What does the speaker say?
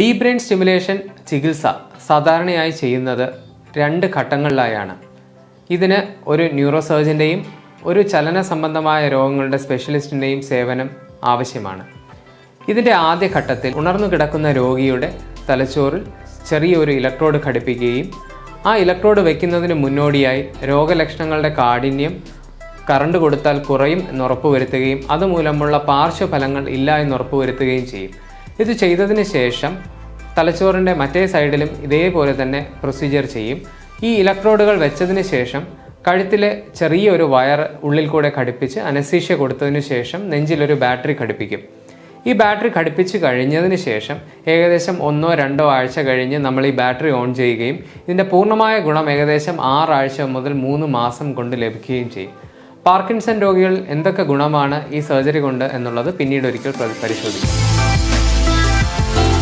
Deep brain stimulation ചികിത്സ സാധാരണയായി ചെയ്യുന്നത് രണ്ട് ഘട്ടങ്ങളിലായാണ്. ഇതിന് ഒരു ന്യൂറോ സർജന്റെയും ഒരു ചലന സംബന്ധമായ രോഗങ്ങളുടെ സ്പെഷ്യലിസ്റ്റിന്റെയും സേവനം ആവശ്യമാണ്. ഇതിന്റെ ആദ്യ ഘട്ടത്തിൽ ഉണർന്നു കിടക്കുന്ന രോഗിയുടെ തലച്ചോറിൽ ചെറിയൊരു ഇലക്ട്രോഡ് ഘടിപ്പിക്കുകയും ആ ഇലക്ട്രോഡ് വയ്ക്കുന്നതിന് മുന്നോടിയായി രോഗലക്ഷണങ്ങളുടെ കാഠിന്യം കറണ്ട് കൊടുത്താൽ കുറയും എന്ന് ഉറപ്പുവരുത്തുകയും അതുമൂലമുള്ള പാർശ്വഫലങ്ങൾ ഇല്ല എന്ന് ഉറപ്പുവരുത്തുകയും ചെയ്യും. ഇത് ചെയ്തതിന് ശേഷം തലച്ചോറിന്റെ മറ്റേ സൈഡിലും ഇതേപോലെ തന്നെ പ്രൊസീജിയർ ചെയ്യും. ഈ ഇലക്ട്രോഡുകൾ വെച്ചതിന് ശേഷം കഴുത്തിലെ ചെറിയൊരു വയർ ഉള്ളിൽ കൂടെ ഘടിപ്പിച്ച് അനസീഷ്യ കൊടുത്തതിന് ശേഷം നെഞ്ചിലൊരു ബാറ്ററി ഘടിപ്പിക്കും. ഈ ബാറ്ററി ഘടിപ്പിച്ച് കഴിഞ്ഞതിന് ശേഷം ഏകദേശം ഒന്നോ രണ്ടോ ആഴ്ച കഴിഞ്ഞ് നമ്മൾ ഈ ബാറ്ററി ഓൺ ചെയ്യുകയും ഇതിന്റെ പൂർണമായ ഗുണം ഏകദേശം ആറാഴ്ച മുതൽ മൂന്ന് മാസം കൊണ്ട് ലഭിക്കുകയും ചെയ്യും. പാർക്കിൻസൺ രോഗികൾ എന്തൊക്കെ ഗുണമാണ് ഈ സർജറി കൊണ്ട് എന്നുള്ളത് പിന്നീട് ഒരിക്കൽ പ്ര- പരിശോധിക്കും. Oh,